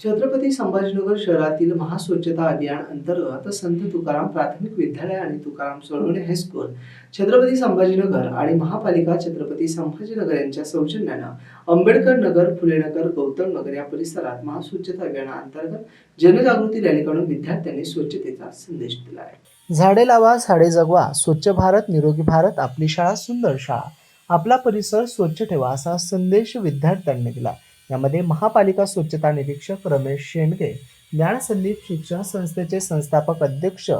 छत्रपती संभाजीनगर शहरातील महास्वच्छता अभियान अंतर्गत संत तुकाराम प्राथमिक विद्यालय आणि तुकाराम सोळवणे हायस्कूल छत्रपती संभाजीनगर आणि महापालिका छत्रपती संभाजीनगर यांच्या सौजन्यानं आंबेडकर नगर फुलेनगर गौतम नगर या परिसरात महास्वच्छता अभियानाअंतर्गत जनजागृती रॅली काढून विद्यार्थ्यांनी स्वच्छतेचा संदेश दिला आहे. झाडे लावा झाडे जगवा स्वच्छ भारत निरोगी भारत आपली शाळा सुंदर शाळा. आपला परिसर स्वच्छ ठेवा असा संदेश विद्यार्थ्यांनी दिला. यामध्ये महापालिका स्वच्छता निरीक्षक रमेश शेंडगे ज्ञानसंदीप शिक्षण संस्थेचे संस्थापक अध्यक्ष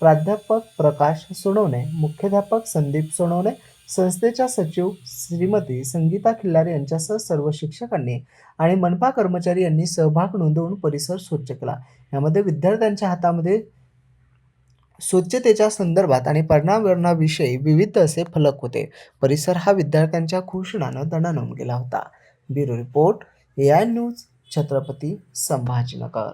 प्राध्यापक प्रकाश सोनवणे मुख्याध्यापक संदीप सोनवणे संस्थेच्या सचिव श्रीमती संगीता खिल्लारे यांच्यासह सर्व शिक्षकांनी आणि मनपा कर्मचारी यांनी सहभाग नोंदवून परिसर स्वच्छ केला. यामध्ये विद्यार्थ्यांच्या हातामध्ये स्वच्छतेच्या संदर्भात आणि पर्यावरणाविषयी विविध असे फलक होते. परिसर हा विद्यार्थ्यांच्या घोषणानं दणानून गेला होता. Bureau report A I news Chhatrapati Sambhajinagar.